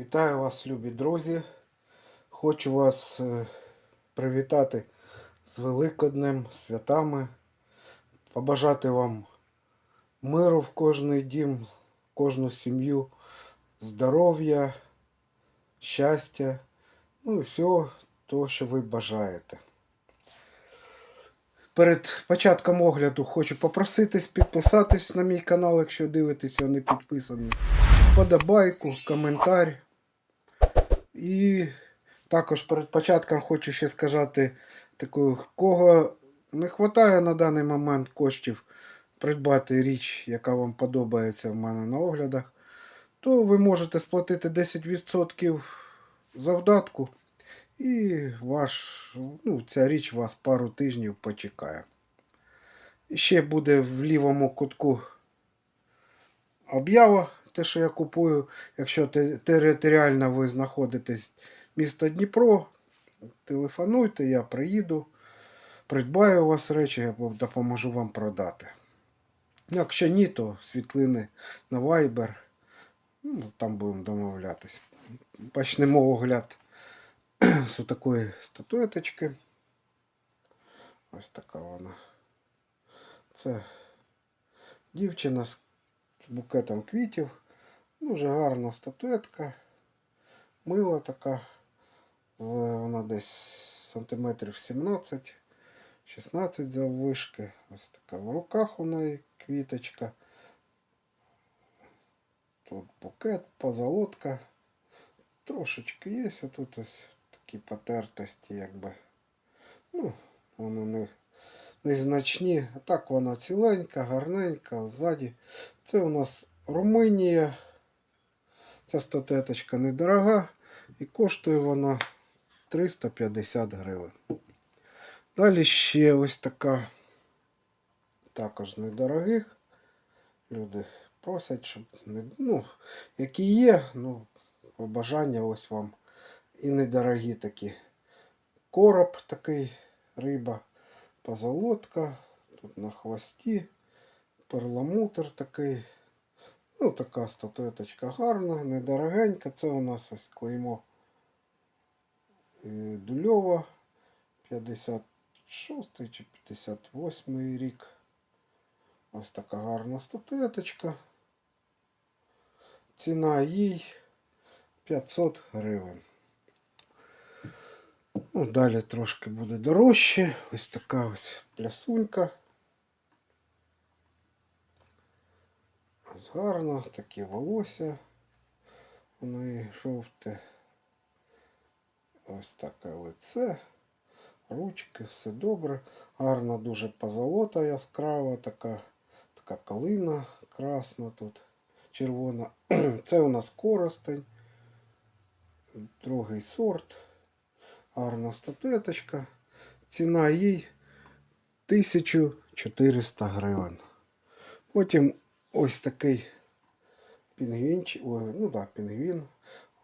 Вітаю вас, любі друзі. Хочу вас е, привітати з Великоднем, святами, побажати вам миру в кожний дім, в кожну сім'ю, здоров'я, щастя, ну і всього того, що ви бажаєте. Перед початком огляду хочу попроситись підписатись на мій канал, якщо дивитеся, не підписані. Подобайку, коментар. І також перед початком хочу ще сказати, таку, кого не вистачає на даний момент коштів придбати річ, яка вам подобається в мене на оглядах, то ви можете сплатити 10% завдатку. І ваш, ну, ця річ вас пару тижнів почекає. Ще буде в лівому кутку об'ява, те, що я купую. Якщо територіально ви знаходитесь місто Дніпро, телефонуйте, я приїду, придбаю у вас речі або допоможу вам продати. Якщо ні, то світлини на Viber. Ну, там будемо домовлятись. Почнемо огляд з такої статуеточки. Ось така вона. Це дівчина з букетом квітів. Дуже гарна статуетка. Мила така. Е, Вона десь сантиметрів 17, 16 заввишки. Ось така в руках у неї квіточка. Тут букет, позолотка. Трошечки є, а тут ось такі потертості, якби. Ну, воно не, незначні. А так вона ціленька, гарненька, ззаді. Це у нас Румунія. Ця статуеточка недорога і коштує вона 350 гривень. Далі ще ось така, також недорогих. Люди просять, щоб не, ну, які є, ну, побажання ось вам. І недорогі такі. Короб такий, риба, позолотка, тут на хвості, перламутр такий. Ну, така статуеточка гарна, недорогенька. Це у нас ось клеймо е, Дульова 56 чи 58 рік. Ось така гарна статуеточка. Ціна їй 500 гривень. Ну, далі трошки буде дорожче. Ось така ось плясунька. Ось гарно, такі волосся. У неї жовте. Ось таке лице. Ручки, все добре. Гарна дуже позолота яскрава, така, така калина красна тут, червона. Це у нас коростень. Другий сорт. Гарна статуеточка. Ціна їй 1400 гривень. Потім ось такий пінгвінчик. Ну так, пінгвін.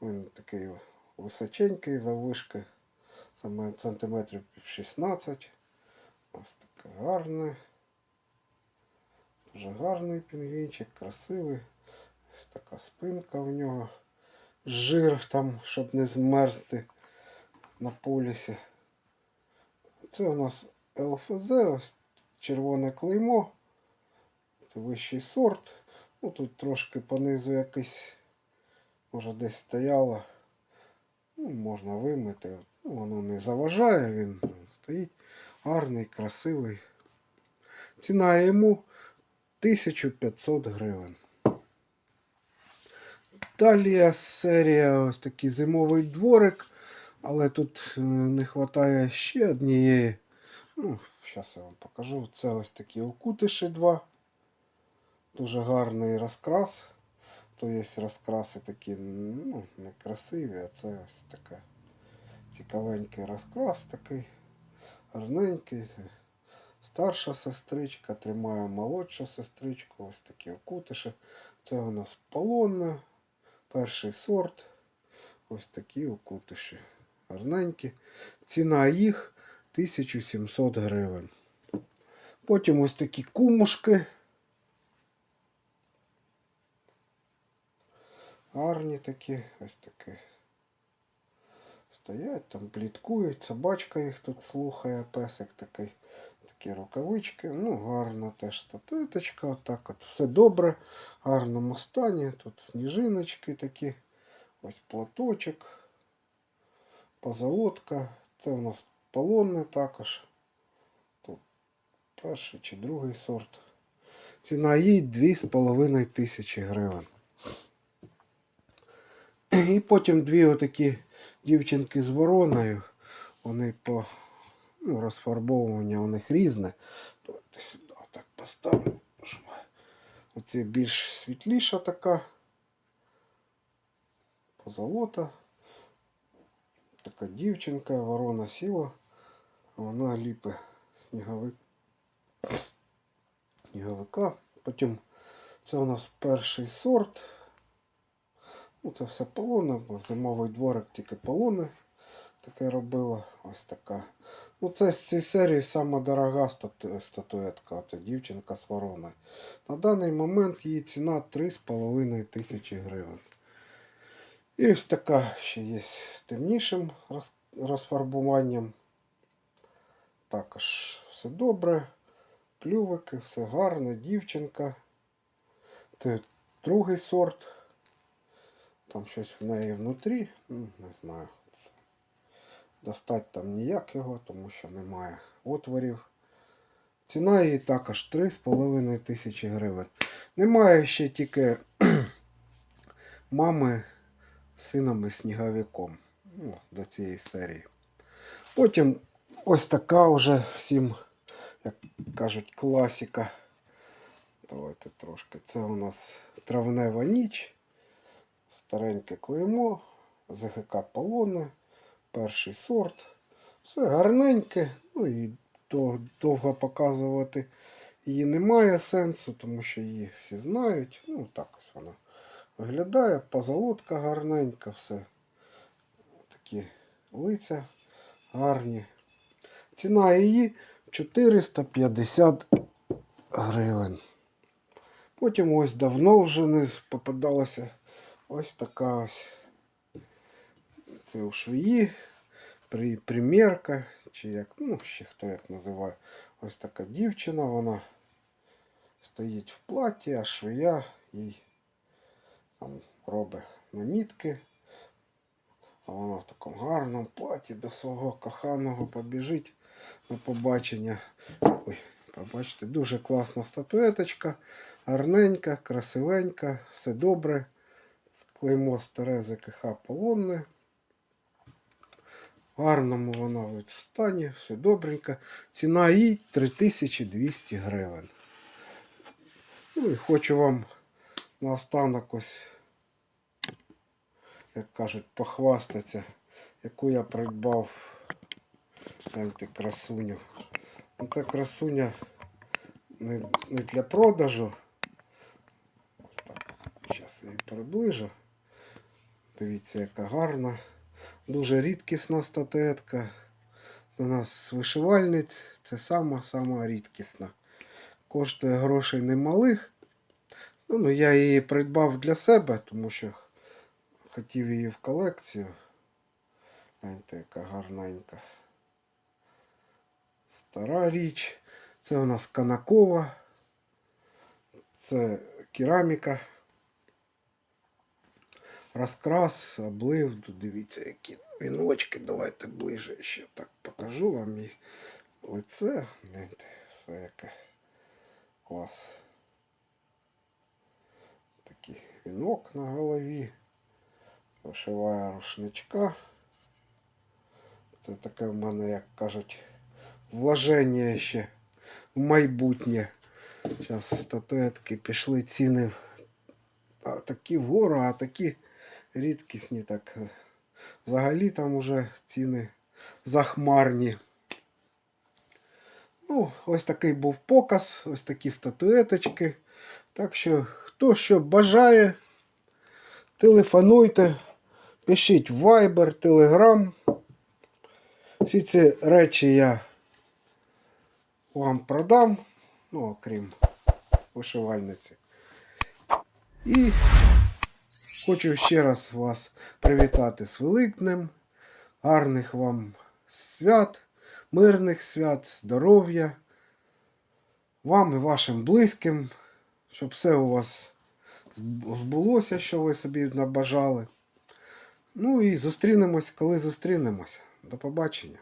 Він такий височенький заввишки. Саме сантиметрів 16. Ось таке гарне. Дуже гарний пінгвінчик, красивий. Ось така спинка в нього. Жир там, щоб не змерзти на полісі. Це у нас ЛФЗ, ось червоне клеймо. Вищий сорт. Ну тут трошки понизу якийсь, може десь стояло. Ну, можна вимити. Ну, воно не заважає, він стоїть гарний, красивий. Ціна йому 1500 гривень. Далі серія ось такий зимовий дворик, але тут е, не вистачає ще однієї. Ну, зараз я вам покажу. Це ось такі окутиші два. Дуже гарний розкрас. То є розкраси такі, ну, не а це ось таке цікавенький розкрас такий. Гарненький. Старша сестричка тримає молодшу сестричку. Ось такі окутиші. Це у нас полонне. Перший сорт. Ось такі окутиші. Гарненькі. Ціна їх 1700 гривень. Потім ось такі кумушки. Гарні такі, ось такі. Стоять там, пліткують, собачка їх тут слухає, песик такий. Такі рукавички. Ну, гарна теж статуеточка. Отак от. Все добре. В гарному стані. Тут сніжиночки такі. Ось платочок. Позолотка. Це у нас полонне також. Тут перший чи другий сорт. Ціна їй 2,5 тисячі гривень. І потім дві отакі дівчинки з вороною. Вони по ну, розфарбовування у них різне. Давайте сюди так поставлю. щоб Оце більш світліша така. Позолота. Така дівчинка, ворона сіла, вона ліпе сніговик. сніговика. Потім це у нас перший сорт. Ну, це все полони, бо зимовий дворик тільки полони таке робила. Ось така. Ну, це з цієї серії сама дорога статуетка. Це дівчинка з вороною. На даний момент її ціна 3,5 тисячі гривень. І ось така ще є з темнішим розфарбуванням. Також все добре. Клювики, все гарно, дівчинка. Це другий сорт. Там щось в неї внутрі. Ну, Не знаю. Достать там ніяк його, тому що немає отворів. Ціна її також 3,5 тисячі гривень. Немає ще тільки мами з сином і сніговиком. Ну, до цієї серії. Потім ось така вже всім, як кажуть, класика. Давайте трошки. Це у нас травнева ніч. Стареньке клеймо, ЗГК полони, перший сорт. Все гарненьке. Ну і довго показувати її немає сенсу, тому що її всі знають. Ну, так ось вона виглядає. Позолотка гарненька, все. Такі лиця гарні. Ціна її 450 гривень. Потім ось давно вже не попадалася ось така ось. Це у швії, при, примірка, чи як, ну, ще хто як називає. Ось така дівчина, вона стоїть в платі, а швія їй там робить намітки. А вона в такому гарному платі до свого коханого побіжить на побачення. Ой, побачите, дуже класна статуеточка, гарненька, красивенька, все добре. Клеймо старе ЗКХ полонне. В гарному вона в стані, все добренько. Ціна їй 3200 гривень. Ну і хочу вам наостанок ось, як кажуть, похвастатися, яку я придбав гляньте, красуню. Ну, Це красуня не, не для продажу. Зараз я її приближу. Дивіться, яка гарна. Дуже рідкісна статуетка. У нас вишивальниць це сама сама рідкісна. Коштує грошей немалих. Ну, ну, я її придбав для себе, тому що хотів її в колекцію. Гляньте, яка гарненька. Стара річ. Це у нас канакова. Це кераміка. Розкрас, облив. Дивіться, які віночки. Давайте ближче ще так покажу вам їх лице. Гляньте, все яке клас. Такий вінок на голові. Вишиває рушничка. Це таке в мене, як кажуть, вложення ще в майбутнє. Зараз статуетки пішли ціни а, такі вгору, а такі рідкісні. Так. е, Взагалі там уже ціни захмарні. Ну, ось такий був показ, ось такі статуеточки. Так що, хто що бажає, телефонуйте, пишіть Viber, Telegram. Всі ці речі я вам продам, ну, окрім вишивальниці. І Хочу ще раз вас привітати з Великднем. Гарних вам свят, мирних свят, здоров'я. Вам і вашим близьким, щоб все у вас збулося, що ви собі набажали. Ну і зустрінемось, коли зустрінемось. До побачення.